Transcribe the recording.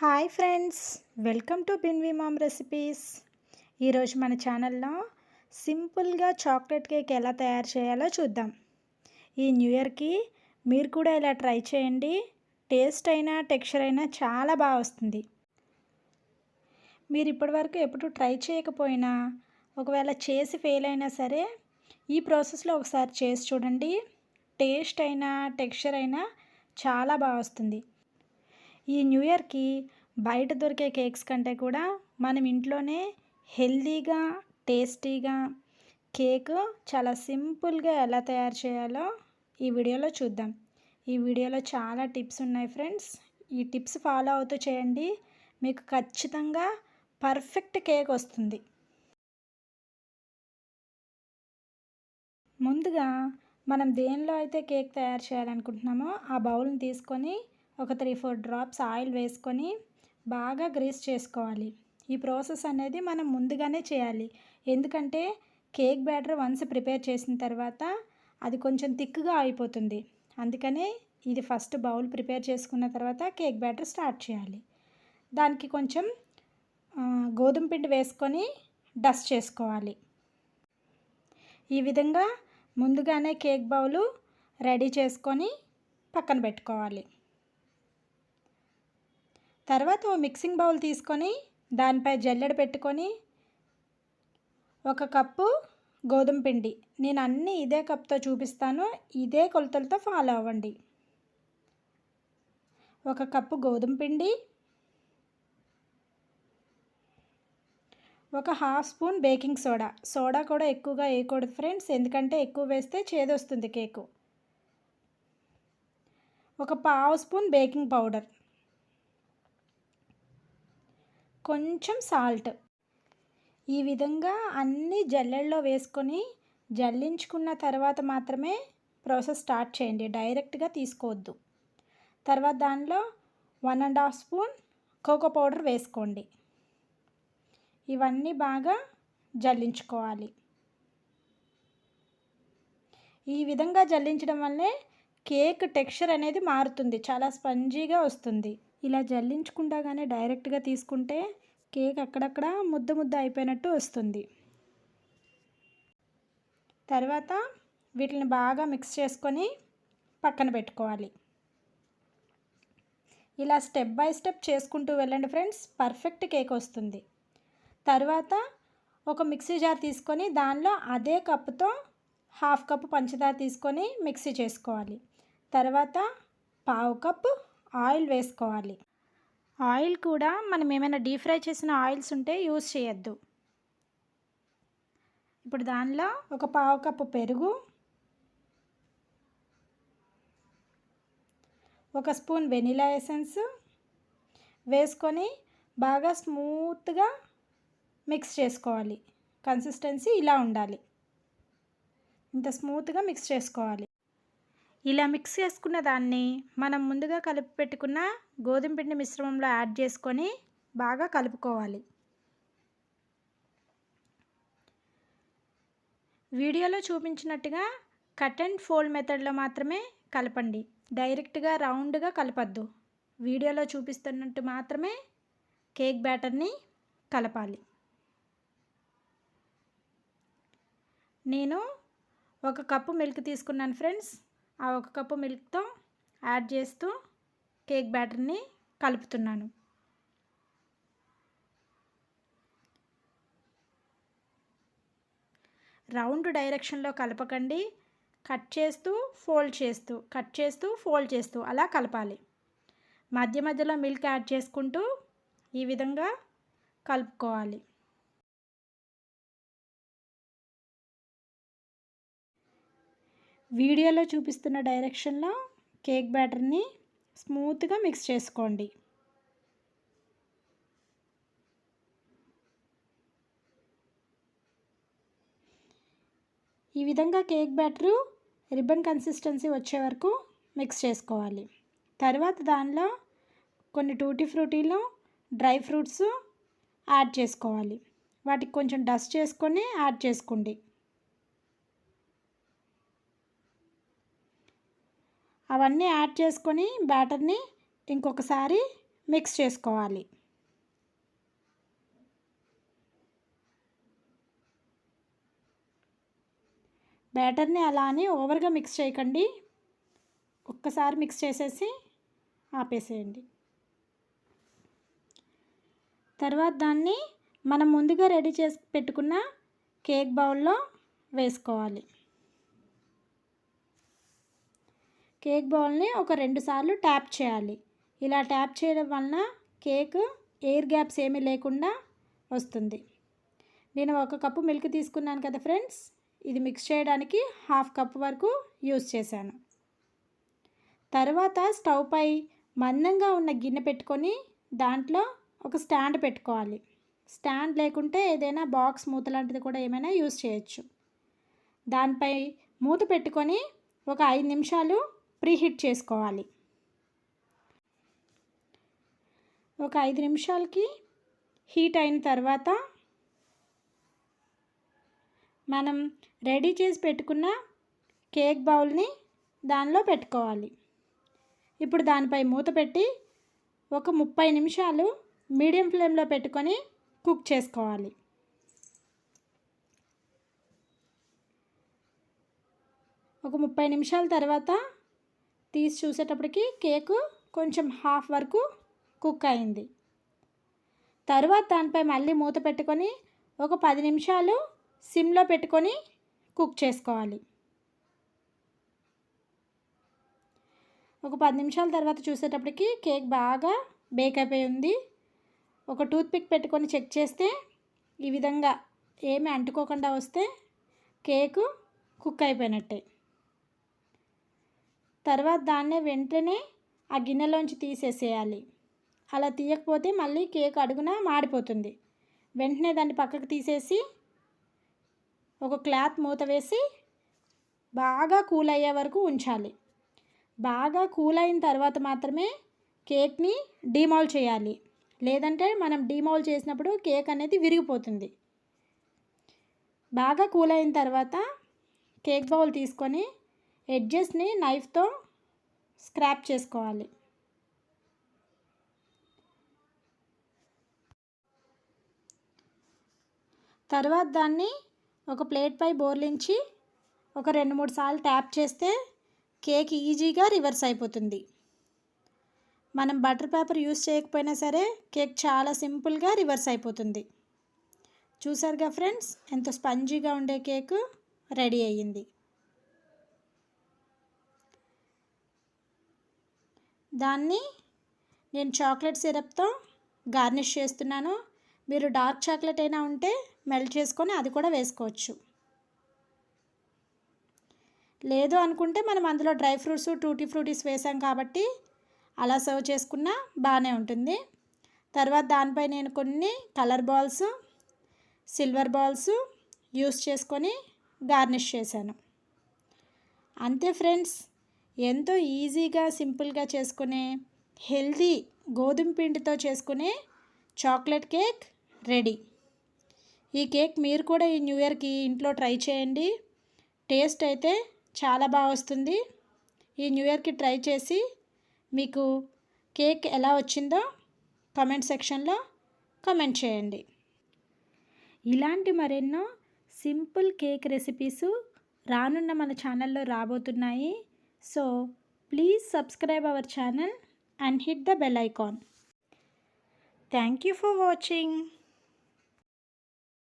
Hi friends welcome to బిన్వి mom recipes. ఈరోజు మన ఛానల్లో సింపుల్గా చాక్లెట్ కేక్ ఎలా తయారు చేయాలో చూద్దాం. ఈ న్యూ ఇయర్కి మీరు కూడా ఇలా ట్రై చేయండి. టేస్ట్ అయినా టెక్స్చర్ అయినా చాలా బాగా వస్తుంది. మీరు ఇప్పటివరకు ఎప్పుడు ట్రై చేయకపోయినా ఒకవేళ చేసి ఫెయిల్ అయినా సరే ఈ ప్రాసెస్లో ఒకసారి చేసి చూడండి. టేస్ట్ అయినా టెక్స్చర్ అయినా చాలా బాగా వస్తుంది. ఈ న్యూ ఇయర్కి బయట దొరికే కేక్స్ కంటే కూడా మనం ఇంట్లోనే హెల్తీగా టేస్టీగా కేక్ చాలా సింపుల్గా ఎలా తయారు చేయాలో ఈ వీడియోలో చూద్దాం. ఈ వీడియోలో చాలా టిప్స్ ఉన్నాయి ఫ్రెండ్స్. ఈ టిప్స్ ఫాలో అవుతూ చేయండి. మీకు ఖచ్చితంగా పర్ఫెక్ట్ కేక్ వస్తుంది. ముందుగా మనం దేనిలో అయితే కేక్ తయారు చేయాలనుకుంటున్నామో ఆ బౌల్ని తీసుకొని ఒక త్రీ ఫోర్ డ్రాప్స్ ఆయిల్ వేసుకొని బాగా గ్రీస్ చేసుకోవాలి. ఈ ప్రాసెస్ అనేది మనం ముందుగానే చేయాలి. ఎందుకంటే కేక్ బ్యాటర్ వన్స్ ప్రిపేర్ చేసిన తర్వాత అది కొంచెం థిక్గా అయిపోతుంది. అందుకనే ఇది ఫస్ట్ బౌల్ ప్రిపేర్ చేసుకున్న తర్వాత కేక్ బ్యాటర్ స్టార్ట్ చేయాలి. దానికి కొంచెం గోధుమ పిండి వేసుకొని డస్ట్ చేసుకోవాలి. ఈ విధంగా ముందుగానే కేక్ బౌలు రెడీ చేసుకొని పక్కన పెట్టుకోవాలి. తర్వాత ఓ మిక్సింగ్ బౌల్ తీసుకొని దానిపై జల్లెడ పెట్టుకొని ఒక కప్పు గోధుమ పిండి. నేను అన్నీ ఇదే కప్తో చూపిస్తాను. ఇదే కొలతలతో ఫాలో అవ్వండి. ఒక కప్పు గోధుమ పిండి. ఒక half spoon baking soda soda కూడా ఎక్కువగా వేయకూడదు ఫ్రెండ్స్ ఎందుకంటే ఎక్కువ వేస్తే చేదొస్తుంది కేకు ఒక పావు స్పూన్ బేకింగ్ పౌడర్ కొంచెం సాల్ట్. ఈ విధంగా అన్ని జల్లెల్లో వేసుకొని జల్లించుకున్న తర్వాత మాత్రమే ప్రాసెస్ స్టార్ట్ చేయండి. డైరెక్ట్గా తీసుకోవద్దు. తర్వాత దానిలో one and half spoon cocoa powder వేసుకోండి. ఇవన్నీ బాగా జల్లించుకోవాలి. ఈ విధంగా జల్లించడం వల్లే కేక్ టెక్స్చర్ అనేది మారుతుంది. చాలా స్పంజీగా వస్తుంది. ఇలా జల్లించకుండానే డైరెక్ట్గా తీసుకుంటే కేక్ అక్కడక్కడ ముద్ద ముద్ద అయిపోయినట్టు వస్తుంది. తర్వాత వీటిని బాగా మిక్స్ చేసుకొని పక్కన పెట్టుకోవాలి. ఇలా స్టెప్ బై స్టెప్ చేసుకుంటూ వెళ్ళండి ఫ్రెండ్స్ పర్ఫెక్ట్ కేక్ వస్తుంది. తర్వాత ఒక మిక్సీ జార్ తీసుకొని దానిలో అదే కప్పుతో హాఫ్ కప్ పంచదార తీసుకొని మిక్సీ చేసుకోవాలి. తర్వాత పావు కప్పు ఆయిల్ వేసుకోవాలి. ఆయిల్ కూడా మనం ఏమైనా డీప్ ఫ్రై చేసిన ఆయిల్స్ ఉంటే యూజ్ చేయొద్దు. ఇప్పుడు దానిలో ఒక పావు కప్పు పెరుగు ఒక స్పూన్ వెనిలా ఎసెన్స్ వేసుకొని బాగా స్మూత్గా మిక్స్ చేసుకోవాలి. కన్సిస్టెన్సీ ఇలా ఉండాలి. ఇంత స్మూత్గా మిక్స్ చేసుకోవాలి. ఇలా మిక్స్ చేసుకున్న దాన్ని మనం ముందుగా కలిపి పెట్టుకున్న గోధుమ పిండి మిశ్రమంలో యాడ్ చేసుకొని బాగా కలుపుకోవాలి. వీడియోలో చూపించినట్టుగా కట్ అండ్ ఫోల్డ్ మెథడ్లో మాత్రమే కలపండి. డైరెక్ట్గా రౌండ్గా కలపద్దు. వీడియోలో చూపిస్తున్నట్టు మాత్రమే కేక్ బ్యాటర్ని కలపాలి. నేను ఒక కప్పు మిల్క్ తీసుకున్నాను ఫ్రెండ్స్. ఆ ఒక కప్పు మిల్క్తో యాడ్ చేస్తూ కేక్ బ్యాటర్ని కలుపుతున్నాను. రౌండ్ డైరెక్షన్లో కలపకండి. కట్ చేస్తూ ఫోల్డ్ చేస్తూ కట్ చేస్తూ ఫోల్డ్ చేస్తూ అలా కలపాలి. మధ్య మధ్యలో మిల్క్ యాడ్ చేసుకుంటూ ఈ విధంగా కలుపుకోవాలి. వీడియోలో చూపిస్తున్న డైరెక్షన్లో కేక్ బ్యాటర్ని స్మూత్గా మిక్స్ చేసుకోండి. ఈ విధంగా కేక్ బ్యాటరు రిబ్బన్ కన్సిస్టెన్సీ వచ్చే వరకు మిక్స్ చేసుకోవాలి. తర్వాత దానిలో కొన్ని టూటీ ఫ్రూటీలో డ్రై ఫ్రూట్స్ యాడ్ చేసుకోవాలి. వాటికి కొంచెం డస్ట్ చేసుకొని యాడ్ చేసుకోండి. అవన్నీ యాడ్ చేసుకొని బ్యాటర్ని ఇంకొకసారి మిక్స్ చేసుకోవాలి. బ్యాటర్ని అలా అని ఓవర్గా మిక్స్ చేయకండి. ఒక్కసారి మిక్స్ చేసేసి ఆపేసేయండి. తర్వాత దాన్ని మనం ముందుగా రెడీ చేసి పెట్టుకున్న కేక్ బౌల్లో వేసుకోవాలి. కేక్ బౌల్ని ఒక రెండు సార్లు ట్యాప్ చేయాలి. ఇలా ట్యాప్ చేయడం వలన కేక్ ఎయిర్ గ్యాప్స్ ఏమీ లేకుండా వస్తుంది. నేను ఒక కప్పు మిల్క్ తీసుకున్నాను కదా ఫ్రెండ్స్. ఇది మిక్స్ చేయడానికి హాఫ్ కప్ వరకు యూస్ చేశాను. తర్వాత స్టవ్ పై మందంగా ఉన్న గిన్నె పెట్టుకొని దాంట్లో ఒక స్టాండ్ పెట్టుకోవాలి. స్టాండ్ లేకుంటే ఏదైనా బాక్స్ మూత లాంటిది కూడా ఏమైనా యూస్ చేయొచ్చు. దానిపై మూత పెట్టుకొని ఒక ఐదు నిమిషాలు ప్రీహీట్ చేసుకోవాలి. ఒక ఐదు నిమిషాలకి హీట్ అయిన తర్వాత మనం రెడీ చేసి పెట్టుకున్న కేక్ బౌల్ని దానిలో పెట్టుకోవాలి. ఇప్పుడు దానిపై మూత పెట్టి ఒక ముప్పై నిమిషాలు మీడియం ఫ్లేమ్లో పెట్టుకొని కుక్ చేసుకోవాలి. ఒక ముప్పై నిమిషాల తర్వాత తీసి చూసేటప్పటికి కేకు కొంచెం హాఫ్ వరకు కుక్ అయింది. తర్వాత దానిపై మళ్ళీ మూత పెట్టుకొని ఒక పది నిమిషాలు సిమ్లో పెట్టుకొని కుక్ చేసుకోవాలి. ఒక పది నిమిషాల తర్వాత చూసేటప్పటికి కేక్ బాగా బేక్ అయిపోయి ఉంది. ఒక టూత్పిక్ పెట్టుకొని చెక్ చేస్తే ఈ విధంగా ఏమి అంటుకోకుండా వస్తే కేకు కుక్ అయిపోయినట్టే. తర్వాత దాన్నే వెంటనే ఆ గిన్నెలోంచి తీసేసేయాలి. అలా తీయకపోతే మళ్ళీ కేక్ అడుగున మాడిపోతుంది. వెంటనే దాన్ని పక్కకు తీసేసి ఒక క్లాత్ మూత వేసి బాగా కూల్ అయ్యే వరకు ఉంచాలి. బాగా కూల్ అయిన తర్వాత మాత్రమే కేక్ని డీమాల్ చేయాలి. లేదంటే మనం డీమాల్ చేసినప్పుడు కేక్ అనేది విరిగిపోతుంది. బాగా కూల్ అయిన తర్వాత కేక్ బౌల్ తీసుకొని ఎడ్జెస్ని నైఫ్తో స్క్రాప్ చేసుకోవాలి. తర్వాత దాన్ని ఒక ప్లేట్పై బోర్లించి ఒక రెండు మూడు సార్లు ట్యాప్ చేస్తే కేక్ ఈజీగా రివర్స్ అయిపోతుంది. మనం బటర్ పేపర్ యూస్ చేయకపోయినా సరే కేక్ చాలా సింపుల్గా రివర్స్ అయిపోతుంది. చూసారుగా ఫ్రెండ్స్? ఎంత స్పంజీగా ఉండే కేకు రెడీ అయ్యింది. దాన్ని నేను చాక్లెట్ సిరప్తో గార్నిష్ చేస్తున్నాను. మీరు డార్క్ చాక్లెట్ అయినా ఉంటే మెల్ట్ చేసుకొని అది కూడా వేసుకోవచ్చు. లేదు అనుకుంటే మనం అందులో డ్రై ఫ్రూట్స్ టూటీ ఫ్రూటీస్ వేసాం కాబట్టి అలా సర్వ్ చేసుకున్నా బాగానే ఉంటుంది. తర్వాత దానిపై నేను కొన్ని colour balls silver balls use చేసుకొని గార్నిష్ చేశాను. అంతే ఫ్రెండ్స్. ఎంతో ఈజీగా సింపుల్గా చేసుకునే హెల్దీ గోధుమ పిండితో చేసుకునే చాక్లెట్ కేక్ రెడీ. ఈ కేక్ మీరు కూడా ఈ న్యూ ఇయర్కి ఇంట్లో ట్రై చేయండి. టేస్ట్ అయితే చాలా బాగా వస్తుంది. ఈ న్యూ ఇయర్కి ట్రై చేసి మీకు కేక్ ఎలా వచ్చిందో కమెంట్ సెక్షన్లో కమెంట్ చేయండి. ఇలాంటి మరెన్నో సింపుల్ కేక్ రెసిపీస్ రానున్న మన ఛానల్లో రాబోతున్నాయి. So please subscribe our channel and hit the bell icon. Thank you for watching.